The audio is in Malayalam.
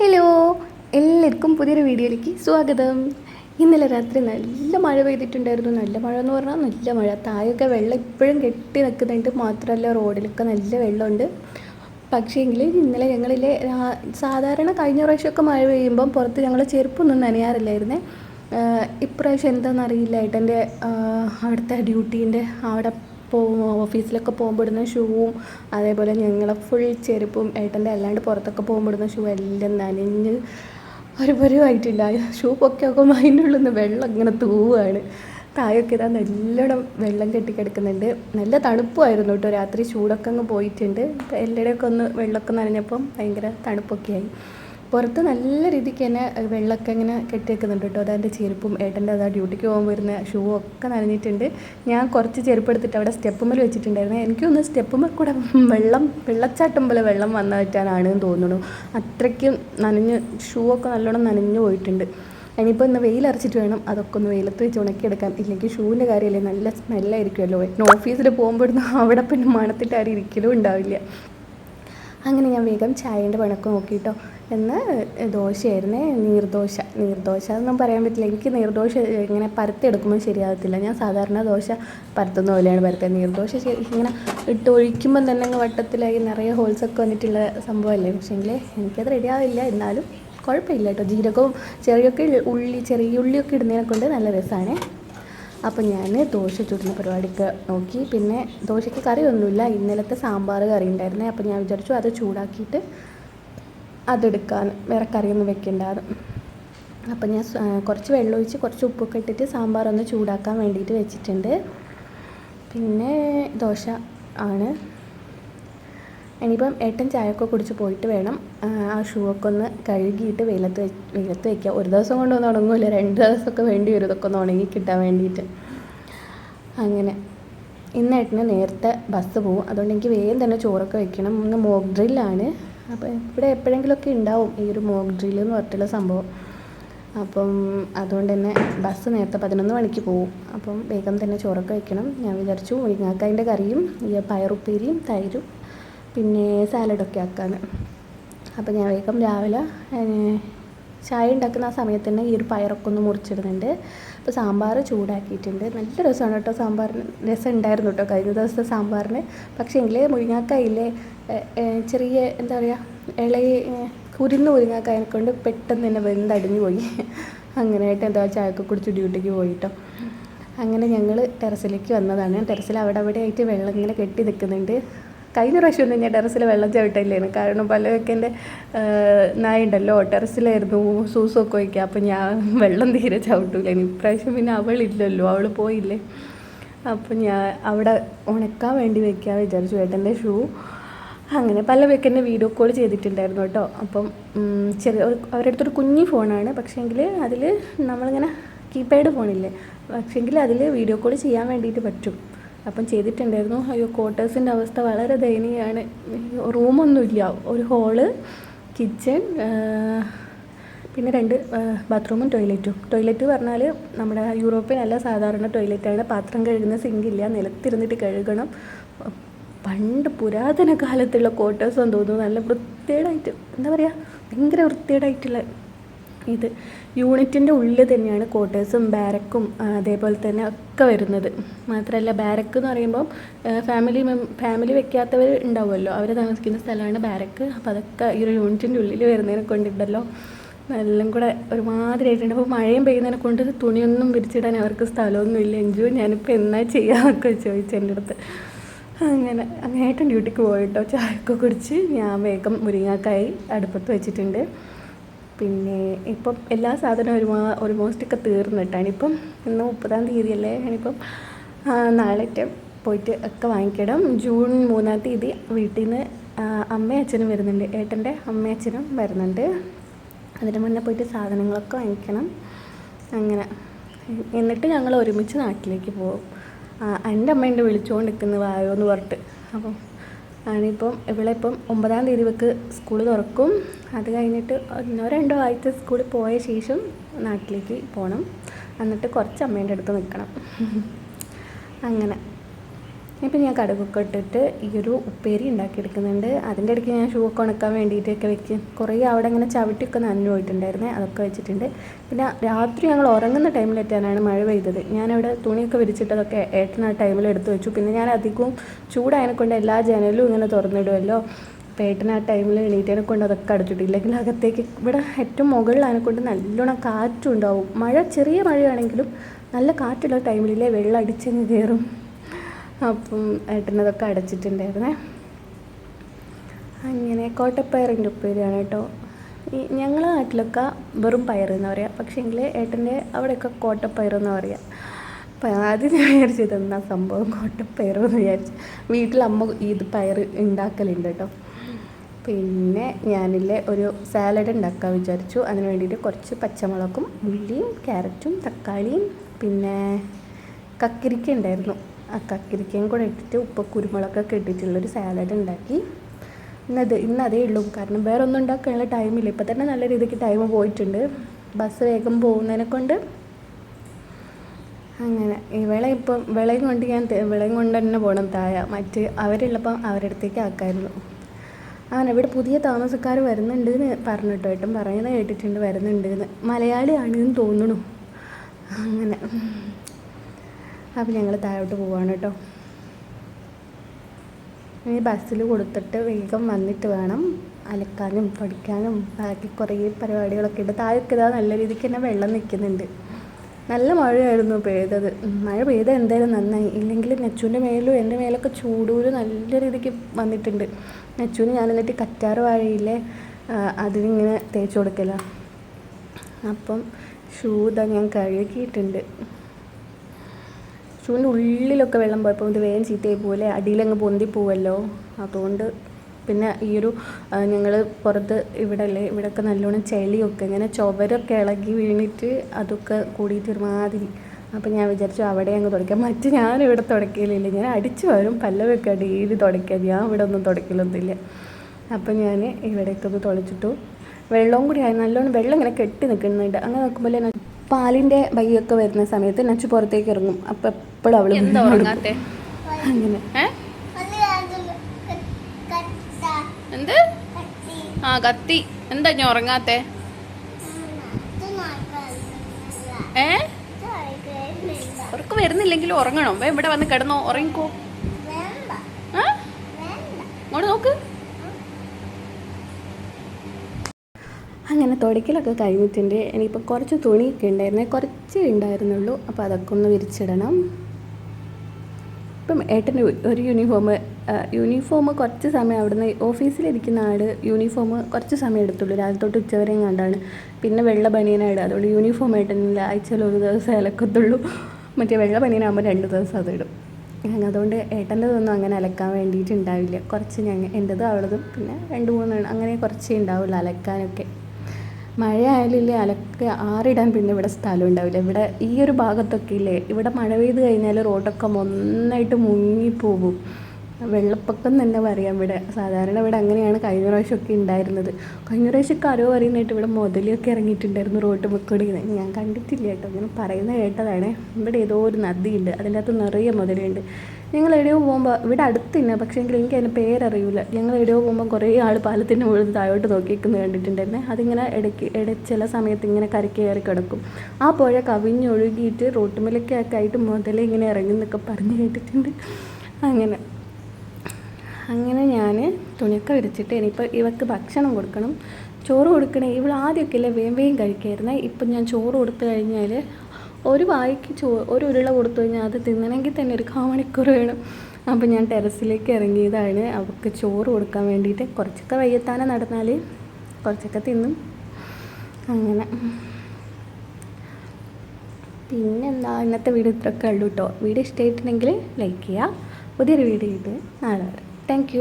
ഹലോ എല്ലാവർക്കും പുതിയൊരു വീഡിയോയിലേക്ക് സ്വാഗതം. ഇന്നലെ രാത്രി നല്ല മഴ പെയ്തിട്ടുണ്ടായിരുന്നു. നല്ല മഴ എന്ന് പറഞ്ഞാൽ നല്ല മഴ. താഴെയൊക്കെ വെള്ളം ഇപ്പോഴും കെട്ടി നിൽക്കുന്നുണ്ട്. മാത്രമല്ല റോഡിലൊക്കെ നല്ല വെള്ളമുണ്ട്. പക്ഷേങ്കിൽ ഇന്നലെ ഞങ്ങളിലെ സാധാരണ കഴിഞ്ഞ പ്രാവശ്യമൊക്കെ മഴ പെയ്യുമ്പം പുറത്ത് ഞങ്ങൾ ചെരുപ്പൊന്നും നനയാറില്ലായിരുന്നേ. ഇപ്രാവശ്യം എന്താണെന്ന് അറിയില്ല ഏട്ടന്റെ അവിടുത്തെ ഡ്യൂട്ടീന്റെ അവിടെ ഓഫീസിലൊക്കെ പോകുമ്പോൾ ഇടുന്ന ഷൂവും അതേപോലെ ഞങ്ങളെ ഫുൾ ചെരുപ്പും ഏട്ടന്റെ അല്ലാണ്ട് പുറത്തൊക്കെ പോകുമ്പോൾ ഇടുന്ന ഷൂ എല്ലാം നനഞ്ഞ് ഒരു പരുവായിട്ടില്ല. ഷൂ പൊക്കി ഒക്കെ അതിന്റെ ഉള്ളിൽ നിന്ന് വെള്ളം ഇങ്ങനെ തൂവാണ്. താഴൊക്കെ ഇതാ നല്ലോണം വെള്ളം കെട്ടിക്കിടക്കുന്നുണ്ട്. നല്ല തണുപ്പുമായിരുന്നു കേട്ടോ. രാത്രി ചൂടൊക്കെ അങ്ങ് പോയിട്ടുണ്ട്. എല്ലായിടെയൊക്കെ ഒന്ന് വെള്ളമൊക്കെ നനഞ്ഞപ്പം ഭയങ്കര തണുപ്പൊക്കെ ആയി പുറത്ത് നല്ല രീതിക്ക് തന്നെ വെള്ളമൊക്കെ ഇങ്ങനെ കെട്ടി വെക്കുന്നുണ്ട് കേട്ടോ. അതെന്റെ ചെരുപ്പും ഏട്ടന്റെ അതാ ഡ്യൂട്ടിക്ക് പോകുമ്പോൾ വരുന്ന ഷൂ ഒക്കെ നനഞ്ഞിട്ടുണ്ട്. ഞാൻ കുറച്ച് ചെരുപ്പ് എടുത്തിട്ട് അവിടെ സ്റ്റെപ്പുമ്മൽ വെച്ചിട്ടുണ്ടായിരുന്നു. എനിക്കൊന്ന് സ്റ്റെപ്പുമ്മൽ കൂടെ വെള്ളം വെള്ളച്ചാട്ടം പോലെ വെള്ളം വന്നിട്ടാണ് തോന്നുന്നു. അത്രയ്ക്കും നനഞ്ഞ് ഷൂ ഒക്കെ നല്ലോണം നനഞ്ഞു പോയിട്ടുണ്ട്. ഇനിയിപ്പോൾ ഇന്ന് വെയിലറച്ചിട്ട് വേണം. അതൊക്കെ ഒന്ന് വെയിലത്ത് വെച്ച് ഉണക്കിയെടുക്കാൻ. ഇല്ലെങ്കിൽ ഷൂവിന്റെ കാര്യമല്ലേ? നല്ല സ്മെല്ലായിരിക്കുമല്ലോ ഓഫീസിൽ പോകുമ്പോഴൊന്നും അവിടെ പിന്നെ മണത്തിട്ട് ആരും ഇരിക്കലും ഉണ്ടാവില്ല. അങ്ങനെ ഞാൻ വേഗം ചായേന്റെ പണക്ക് നോക്കിയിട്ടോ എന്ന് ദോശയായിരുന്നേ നീർദോശ. നീർദോശ എന്നും പറയാൻ പറ്റില്ല. എനിക്ക് നീർദോശ ഇങ്ങനെ പരത്തെടുക്കുമ്പോൾ ശരിയാകത്തില്ല. ഞാൻ സാധാരണ ദോശ പരത്തുന്ന പോലെയാണ് പരത്തുക. നീർദോശ ഇങ്ങനെ ഇട്ടൊഴിക്കുമ്പം തന്നെ അങ്ങ് വട്ടത്തിലായി നിറയെ ഹോൾസൊക്കെ വന്നിട്ടുള്ള സംഭവമല്ലേ? പക്ഷേങ്കിൽ എനിക്കത് റെഡിയാവില്ല എന്നാലും കുഴപ്പമില്ല കേട്ടോ. ജീരകവും ചെറിയൊക്കെ ഉള്ളി ചെറിയ ഉള്ളിയൊക്കെ ഇടുന്നതിനെ കൊണ്ട് നല്ല രസമാണ്. അപ്പം ഞാൻ ദോശ ചുടുന്ന പരിപാടിക്ക് നോക്കി. പിന്നെ ദോശയ്ക്ക് കറിയൊന്നുമില്ല. ഇന്നലത്തെ സാമ്പാർ കറി ഉണ്ടായിരുന്നേ. അപ്പോൾ ഞാൻ വിചാരിച്ചു അത് ചൂടാക്കിയിട്ട് അതെടുക്കാൻ വേറെ കറിയൊന്നും വെക്കണ്ടാന്ന്. അപ്പോൾ ഞാൻ കുറച്ച് വെള്ളമൊഴിച്ച് കുറച്ച് ഉപ്പൊക്കെ ഇട്ടിട്ട് സാമ്പാർ ഒന്ന് ചൂടാക്കാൻ വേണ്ടിയിട്ട് വെച്ചിട്ടുണ്ട്. പിന്നെ ദോശ ആണ്. ഇനിയിപ്പം ഏട്ടൻ ചായയൊക്കെ കുടിച്ച് പോയിട്ട് വേണം. ആ, ഷൂ ഒക്കെ ഒന്ന് കഴുകിയിട്ട് വെയിലത്ത് വെയിലത്ത് വയ്ക്കുക ഒരു ദിവസം കൊണ്ടൊന്നും ഉണങ്ങില്ല രണ്ട് ദിവസമൊക്കെ വേണ്ടി വരും. ഇതൊക്കെ ഒന്ന് ഉണങ്ങി കിട്ടാൻ വേണ്ടിയിട്ട്. അങ്ങനെ. ഇന്ന് നേരത്തെ ബസ് പോകും അതുകൊണ്ട് എനിക്ക് വേഗം തന്നെ ചോറൊക്കെ വെക്കണം. ഒന്ന് മോക്ക് ഡ്രില്ലാണ് അപ്പോൾ ഇവിടെ എപ്പോഴെങ്കിലുമൊക്കെ ഉണ്ടാവും ഈ ഒരു മോക്ക് ഡ്രില്ല് എന്ന് പറഞ്ഞിട്ടുള്ള സംഭവം. അപ്പം അതുകൊണ്ട് തന്നെ ബസ് നേരത്തെ പതിനൊന്ന് മണിക്ക് പോകും അപ്പം വേഗം തന്നെ ചോറൊക്കെ വെക്കണം. ഞാൻ വിചാരിച്ചു മുരിങ്ങാക്കായന്റെ കറിയും ഈ പയറുപ്പേരിയും തൈരും പിന്നെ സാലഡൊക്കെ ആക്കാൻ അപ്പോൾ ഞാൻ വേഗം രാവിലെ ചായ ഉണ്ടാക്കുന്ന ആ സമയത്ത് തന്നെ ഈ ഒരു പയറൊക്കെ ഒന്ന് മുറിച്ചിടുന്നുണ്ട്. അപ്പോൾ സാമ്പാർ ചൂടാക്കിയിട്ടുണ്ട്. നല്ല രസമാണ് കേട്ടോ സാമ്പാറിന്. രസം ഉണ്ടായിരുന്നു കേട്ടോ കഴിഞ്ഞ ദിവസത്തെ സാമ്പാറിന്. പക്ഷേ എങ്കിൽ മുരിങ്ങാക്കായില്ലേ ചെറിയ എന്താ പറയുക ഇളയ കുരുന്ന് മുരിങ്ങാക്കായനെ കൊണ്ട് പെട്ടെന്ന് തന്നെ വെന്തടിഞ്ഞു പോയി. അങ്ങനെയായിട്ട് എന്താ ചായയൊക്കെ കുടിച്ച് ഡ്യൂട്ടിക്ക് പോയിട്ടോ. അങ്ങനെ ഞങ്ങൾ ടെറസിലേക്ക് വന്നതാണ്. ടെറസിൽ അവിടെ അവിടെ ആയിട്ട് വെള്ളം ഇങ്ങനെ കെട്ടി നിൽക്കുന്നുണ്ട്. കഴിഞ്ഞ പ്രാവശ്യം ഒന്നും ഞാൻ ടെറസിൽ വെള്ളം ചവിട്ടില്ലേന്ന് കാരണം പലതൊക്കെ എന്റെ നായ ഉണ്ടല്ലോ ടെറസിലായിരുന്നു സൂസൊക്കെ വയ്ക്കുക. അപ്പോൾ ഞാൻ വെള്ളം തീരെ ചവിട്ടൂലായിരുന്നു. ഇപ്രാവശ്യം പിന്നെ അവളില്ലല്ലോ അവൾ പോയില്ലേ. അപ്പോൾ ഞാൻ അവിടെ ഉണക്കാൻ വേണ്ടി വെക്കാൻ വിചാരിച്ചു. ഏട്ടന്റെ ഷൂ. അങ്ങനെ പല വെക്കന്റെ വീഡിയോ കോൾ ചെയ്തിട്ടുണ്ടായിരുന്നു കേട്ടോ. അപ്പം ചെറിയ അവരുടെ അടുത്തൊരു കുഞ്ഞി ഫോണാണ്. പക്ഷേങ്കിൽ അതിൽ നമ്മളിങ്ങനെ കീപാഡ് ഫോണില്ലേ. പക്ഷേങ്കിൽ അതിൽ വീഡിയോ കോൾ ചെയ്യാൻ വേണ്ടിയിട്ട് പറ്റും. അപ്പം ചെയ്തിട്ടുണ്ടായിരുന്നു. അയ്യോ ക്വാർട്ടേഴ്സിന്റെ അവസ്ഥ വളരെ ദയനീയമാണ്. റൂമൊന്നുമില്ല. ഒരു ഹോൾ കിച്ചൺ പിന്നെ രണ്ട് ബാത്റൂമും ടോയ്ലറ്റും ടോയ്ലറ്റ് പറഞ്ഞാൽ നമ്മുടെ യൂറോപ്യൻ അല്ല സാധാരണ ടോയ്ലറ്റാണ് പാത്രം കഴുകുന്ന സിങ്കില്ല നിലത്തിരുന്നിട്ട് കഴുകണം. പണ്ട് പുരാതന കാലത്തുള്ള ക്വാർട്ടേഴ്സെന്ന് തോന്നുന്നു. നല്ല വൃത്തികേടായിട്ട് എന്താ പറയുക ഭയങ്കര വൃത്തികേടായിട്ടുള്ള ഇത്. യൂണിറ്റിന്റെ ഉള്ളിൽ തന്നെയാണ് ക്വാർട്ടേഴ്സും ബാരക്കും അതേപോലെ തന്നെ ഒക്കെ വരുന്നത്. മാത്രമല്ല ബാരക്ക് എന്ന് പറയുമ്പോൾ ഫാമിലി മെം ഫാമിലി വെക്കാത്തവർ ഉണ്ടാവുമല്ലോ. അവർ താമസിക്കുന്ന സ്ഥലമാണ് ബാരക്ക് അപ്പോൾ അതൊക്കെ ഈ ഒരു യൂണിറ്റിന്റെ ഉള്ളിൽ വരുന്നതിനെ കൊണ്ടുണ്ടല്ലോ എല്ലാം കൂടെ ഒരുമാതിരി ആയിട്ടുണ്ട് അപ്പോൾ മഴയും പെയ്യുന്നതിനെ കൊണ്ട് തുണിയൊന്നും വിരിച്ചിടാൻ അവർക്ക് സ്ഥലമൊന്നും ഇല്ല. എഞ്ചു ഞാനിപ്പോൾ എന്നാ ചെയ്യാമെന്നൊക്കെ ചോദിച്ചു എന്റെ അടുത്ത്. അങ്ങനെ അങ്ങേയറ്റം ഡ്യൂട്ടിക്ക് പോയിട്ടോ. ചായയൊക്കെ കുടിച്ച് ഞാൻ വേഗം മുരിങ്ങാക്കായി അടുപ്പത്ത് വെച്ചിട്ടുണ്ട്. പിന്നെ ഇപ്പം എല്ലാ സാധനവും ഒരുമാ ഓൾമോസ്റ്റ് ഒക്കെ തീർന്നിട്ടാണ് ഇപ്പം ഇന്ന് മുപ്പതാം തീയതി അല്ലേ ഇനിയിപ്പം ആ, പോയിട്ട് ഒക്കെ വാങ്ങിക്കണം. ജൂൺ മൂന്നാം തീയതി വീട്ടിൽ നിന്ന് അമ്മയും അച്ഛനും വരുന്നുണ്ട്. ഏട്ടന്റെ അമ്മയും അച്ഛനും വരുന്നുണ്ട്. അതിന് മുന്നേ പോയിട്ട് സാധനങ്ങളൊക്കെ വാങ്ങിക്കണം. അങ്ങനെ. എന്നിട്ട് ഞങ്ങൾ ഒരുമിച്ച് നാട്ടിലേക്ക് പോകും. എന്റെ അമ്മ ഉണ്ട് വിളിച്ചുകൊണ്ട് നിൽക്കുന്നു വായോ എന്ന് പറഞ്ഞിട്ട്. അപ്പം ആണിപ്പം ഇവിടെ ഇപ്പം ഒമ്പതാം തീയതി ഇവക്ക് സ്കൂൾ തുറക്കും. അത് കഴിഞ്ഞിട്ട് ഒന്നോ രണ്ടോ ആഴ്ച സ്കൂളിൽ പോയ ശേഷം നാട്ടിലേക്ക് പോകണം എന്നിട്ട് കുറച്ച് അമ്മേന്റെ അടുത്ത് നിൽക്കണം. അങ്ങനെ. ഇപ്പം ഞാൻ കടുകൊക്കെ ഇട്ടിട്ട് ഈ ഒരു ഉപ്പേരി ഉണ്ടാക്കിയെടുക്കുന്നുണ്ട്. അതിന്റെ ഇടയ്ക്ക് ഞാൻ ഷൂ ഒക്കെ ഉണക്കാൻ വേണ്ടിയിട്ടൊക്കെ വെക്കും കുറേ അവിടെ ഇങ്ങനെ ചവിട്ടിയൊക്കെ നനഞ്ഞു പോയിട്ടുണ്ടായിരുന്നേ. അതൊക്കെ വെച്ചിട്ടുണ്ട്. പിന്നെ രാത്രി ഞങ്ങൾ ഉറങ്ങുന്ന ടൈമിലെത്താനാണ് മഴ പെയ്തത്. ഞാനവിടെ തുണിയൊക്കെ വിരിച്ചിട്ടതൊക്കെ ഏട്ടൻ ആ ടൈമിൽ എടുത്ത് വെച്ചു. പിന്നെ ഞാൻ അധികവും ചൂടായതിനെ കൊണ്ട് എല്ലാ ജനലും ഇങ്ങനെ തുറന്നിടുമല്ലോ അപ്പോൾ ഏട്ടൻ ആ ടൈമിൽ എണീറ്റതിനെ കൊണ്ട് അതൊക്കെ അടച്ചിട്ടു. ഇല്ലെങ്കിൽ അകത്തേക്ക് ഇവിടെ ഏറ്റവും മുകളിലായതിനെ കൊണ്ട് നല്ലോണം കാറ്റും ഉണ്ടാവും. മഴ ചെറിയ മഴയാണെങ്കിലും നല്ല കാറ്റുള്ള ടൈമിലേ വെള്ളം അടിച്ചങ്ങ് കയറും. അപ്പം ഏട്ടനതൊക്കെ അടച്ചിട്ടുണ്ടായിരുന്നേ. അങ്ങനെ കോട്ടപ്പയറിന്റെ ഉപ്പേരിയാണ് കേട്ടോ. ഞങ്ങളെ നാട്ടിലൊക്കെ വെറും പയർ എന്ന് പറയുക പക്ഷേങ്കിൽ ഏട്ടന്റെ അവിടെയൊക്കെ കോട്ടപ്പയർ എന്ന് പറയുക അപ്പം ആദ്യം ഞാൻ വിചാരിച്ചത് എന്നാ സംഭവം കോട്ടപ്പയർ എന്ന് വിചാരിച്ചു. വീട്ടിൽ അമ്മ ഇത് പയർ ഉണ്ടാക്കലുണ്ട് കേട്ടോ. പിന്നെ ഞാനില്ലേ ഒരു സാലഡ് ഉണ്ടാക്കാൻ വിചാരിച്ചു. അതിന് വേണ്ടിയിട്ട് കുറച്ച് പച്ചമുളകും ഉള്ളിയും ക്യാരറ്റും തക്കാളിയും പിന്നെ കക്കിരിക്ക ഉണ്ടായിരുന്നു. കക്കിരിക്കയും കൂടെ ഇട്ടിട്ട് ഉപ്പ് കുരുമുളകൊക്കെ ഇട്ടിട്ടുള്ളൊരു സാലഡ് ഉണ്ടാക്കി. ഇന്നത് ഇന്നതേ ഉള്ളൂ. കാരണം വേറെ ഒന്നും ഉണ്ടാക്കാനുള്ള ടൈമില്ല ഇപ്പം തന്നെ നല്ല രീതിക്ക് ടൈം പോയിട്ടുണ്ട്. ബസ് വേഗം പോകുന്നതിനെ കൊണ്ട്. അങ്ങനെ വിള ഇപ്പം വിളയും കൊണ്ട് ഞാൻ വിളയും കൊണ്ട് തന്നെ പോകണം താഴ. മറ്റ് അവരുള്ളപ്പം അവരുടെ അടുത്തേക്ക് ആക്കായിരുന്നു. അങ്ങനെ ഇവിടെ പുതിയ താമസക്കാർ വരുന്നുണ്ട് എന്ന് പറഞ്ഞിട്ടോ? ഏട്ടൻ പറയുന്നത് കേട്ടിട്ടുണ്ട് വരുന്നുണ്ട് എന്ന് മലയാളിയാണെന്ന് തോന്നണു അങ്ങനെ. അപ്പം ഞങ്ങൾ താഴോട്ട് പോവാണ് കേട്ടോ. ഈ ബസ്സിൽ കൊടുത്തിട്ട് വേഗം വന്നിട്ട് വേണം അലക്കാനും പഠിക്കാനും. ബാക്കി കുറേ പരിപാടികളൊക്കെ ഉണ്ട്. താഴേക്ക് ഇതാ നല്ല രീതിക്ക് തന്നെ വെള്ളം നിൽക്കുന്നുണ്ട് നല്ല മഴയായിരുന്നു പെയ്തത്. മഴ പെയ്ത എന്തായാലും നന്നായി. ഇല്ലെങ്കിൽ നെച്ചുവിന്റെ മേലും എന്റെ മേലൊക്കെ ചൂടൂര് നല്ല രീതിക്ക് വന്നിട്ടുണ്ട്. നെച്ചുവിന് ഞാൻ എന്നിട്ട് കറ്റാറ് വാഴയില്ലേ അതിനിങ്ങനെ തേച്ച് കൊടുക്കല. അപ്പം ഷൂ ഇതാ ഞാൻ കഴുകിയിട്ടുണ്ട്. ഷൂവിന്റെ ഉള്ളിലൊക്കെ വെള്ളം പോയപ്പോൾ ഇത് വേഗം ചീത്തയായി പോലെ അടിയിലങ്ങ് പൊന്തി പോവല്ലോ. അതുകൊണ്ട് പിന്നെ ഈ ഒരു ഞങ്ങൾ പുറത്ത് ഇവിടെ അല്ലേ ഇവിടെയൊക്കെ നല്ലോണം ചെളിയൊക്കെ ഇങ്ങനെ ചുവരൊക്കെ ഇളകി വീണിട്ട് അതൊക്കെ കൂടിയിട്ട് ഒരുമാതിരി. അപ്പം ഞാൻ വിചാരിച്ചു അവിടെ അങ്ങ് തുടയ്ക്കാം. മറ്റ് ഞാൻ ഇവിടെ തുടക്കലില്ല ഞാൻ അടിച്ചു വരും പല്ലവൊക്കെ ഡെയിലി തുടയ്ക്കാം. ഞാൻ ഇവിടെ ഒന്നും തുടയ്ക്കലൊന്നുമില്ല. അപ്പം ഞാൻ ഇവിടെയൊക്കെ ഒന്ന് തുളച്ചിട്ടു. വെള്ളവും കൂടി ആയി. നല്ലോണം വെള്ളം ഇങ്ങനെ കെട്ടി നിൽക്കുന്നുണ്ട്. അങ്ങനെ നോക്കുമ്പോൾ പാലിന്റെ ബൈയൊക്കെ വരുന്ന സമയത്ത് നച്ചു പുറത്തേക്ക് ഇറങ്ങും. അപ്പം എപ്പോഴും അവൾ അങ്ങനെ. എന്ത്? ആ കത്തി. എന്താ ഞാൻ ഉറങ്ങാത്തെ? ഏ? ഉറക്കം വരുന്നില്ലെങ്കിലും ഉറങ്ങണം. ഇവിടെ വന്ന് കിടന്നോ ഉറങ്ങിക്കോ. ഇങ്ങോട്ട് നോക്ക്. അങ്ങനെ തുടയ്ക്കലൊക്കെ കഴിഞ്ഞിട്ടുണ്ട്. ഇനിയിപ്പോൾ കുറച്ച് തുണിയൊക്കെ ഉണ്ടായിരുന്നേ കുറച്ച് ഉണ്ടായിരുന്നുള്ളൂ. അപ്പോൾ അതൊക്കെ ഒന്ന് വിരിച്ചിടണം. ഇപ്പം ഏട്ടന് ഒരു യൂണിഫോം യൂണിഫോം കുറച്ച് സമയം അവിടുന്ന് ഓഫീസിലിരിക്കുന്ന ആൾ യൂണിഫോം കുറച്ച് സമയം എടുത്തുള്ളൂ. രാവിലെ തൊട്ട് ഉച്ചവരെയും കണ്ടാണ്. പിന്നെ വെള്ള ബനിയനായിട്ട് അതുകൊണ്ട് യൂണിഫോം ഏട്ടനില്ല ആഴ്ചയിൽ ഒരു ദിവസം അലക്കത്തുള്ളൂ. മറ്റേ വെള്ള ബനിയനാകുമ്പോൾ രണ്ട് ദിവസം അതിടും അതുകൊണ്ട് ഏട്ടന്റെതൊന്നും അങ്ങനെ അലക്കാൻ വേണ്ടിയിട്ടുണ്ടാവില്ല കുറച്ച് ഞങ്ങൾ എന്റെതും അവളതും പിന്നെ രണ്ട് മൂന്ന് അങ്ങനെ കുറച്ചേ ഉണ്ടാവുള്ളൂ അലക്കാനൊക്കെ. മഴ ആയാലില്ലേ അലക്ക് ആറിടാൻ പിന്നെ ഇവിടെ സ്ഥലം ഉണ്ടാവില്ല ഇവിടെ ഈ ഒരു ഭാഗത്തൊക്കെ ഇല്ലേ ഇവിടെ മഴ പെയ്ത് കഴിഞ്ഞാൽ റോഡൊക്കെ ഒന്നായിട്ട് മുങ്ങിപ്പോകും. വെള്ളപ്പൊക്കം തന്നെ പറയാം ഇവിടെ. സാധാരണ ഇവിടെ അങ്ങനെയാണ് കഴിഞ്ഞ പ്രാവശ്യമൊക്കെ ഉണ്ടായിരുന്നത്. കഴിഞ്ഞ പ്രാവശ്യമൊക്കെ ആരോ പറയുന്നതായിട്ട് ഇവിടെ മുതലൊക്കെ ഇറങ്ങിയിട്ടുണ്ടായിരുന്നു റോഡ് മുക്കൂടി ഞാൻ കണ്ടിട്ടില്ല കേട്ടോ. ഇങ്ങനെ പറയുന്നത് കേട്ടതാണ്. ഇവിടെ ഏതോ ഒരു നദിയുണ്ട്. അതിന്റെ അകത്ത് നിറയെ മുതലുണ്ട്. ഞങ്ങൾ എവിടെയോ പോകുമ്പോൾ ഇവിടെ അടുത്തില്ല പക്ഷേ എങ്കിൽ എനിക്ക് അതിന്റെ പേരറിയില്ല ഞങ്ങൾ എവിടെയോ പോകുമ്പോൾ കുറേ ആൾ പാലത്തിന്റെ മുകളിൽ താഴോട്ട് നോക്കിയിരിക്കുന്നത് കണ്ടിട്ടുണ്ടായിരുന്നേ അതിങ്ങനെ ഇടയ്ക്ക് ഇട ചില സമയത്ത് ഇങ്ങനെ കരയ്ക്ക് കയറി കിടക്കും. ആ പുഴ കവിഞ്ഞൊഴുകിയിട്ട് റോട്ടുമലൊക്കെ ഒക്കെ ആയിട്ട് മുതലേ ഇങ്ങനെ ഇറങ്ങി എന്നൊക്കെ പറഞ്ഞ് കേട്ടിട്ടുണ്ട്. അങ്ങനെ. അങ്ങനെ ഞാൻ തുണിയൊക്കെ വിരിച്ചിട്ട് ഇനിയിപ്പോൾ ഇവക്ക് ഭക്ഷണം കൊടുക്കണം. ചോറ് കൊടുക്കണേ ഇവൾ ആദ്യമൊക്കെ അല്ലേ വേം വേഗം കഴിക്കായിരുന്നേ? ഇപ്പം ഞാൻ ചോറ് കൊടുത്തു കഴിഞ്ഞാൽ ഒരു വായിക്ക് ചോ ഒരു ഉരുള കൊടുത്തു കഴിഞ്ഞാൽ അത് തിന്നണമെങ്കിൽ തന്നെ ഒരു കാ മണിക്കൂർ വേണം. അപ്പം ഞാൻ ടെറസിലേക്ക് ഇറങ്ങിയതാണ്. അവൾക്ക് ചോറ് കൊടുക്കാൻ വേണ്ടിയിട്ട് കുറച്ചൊക്കെ വയ്യത്താനെ നടന്നാൽ കുറച്ചൊക്കെ തിന്നും. അങ്ങനെ. പിന്നെന്താ ഇന്നത്തെ വീഡിയോ ഇത്രയൊക്കെ ഉള്ളൂ കേട്ടോ. വീഡിയോ ഇഷ്ടമായിട്ടുണ്ടെങ്കിൽ ലൈക്ക് ചെയ്യുക. പുതിയൊരു വീഡിയോ ഇട്ട് നാളെ വരാം. താങ്ക്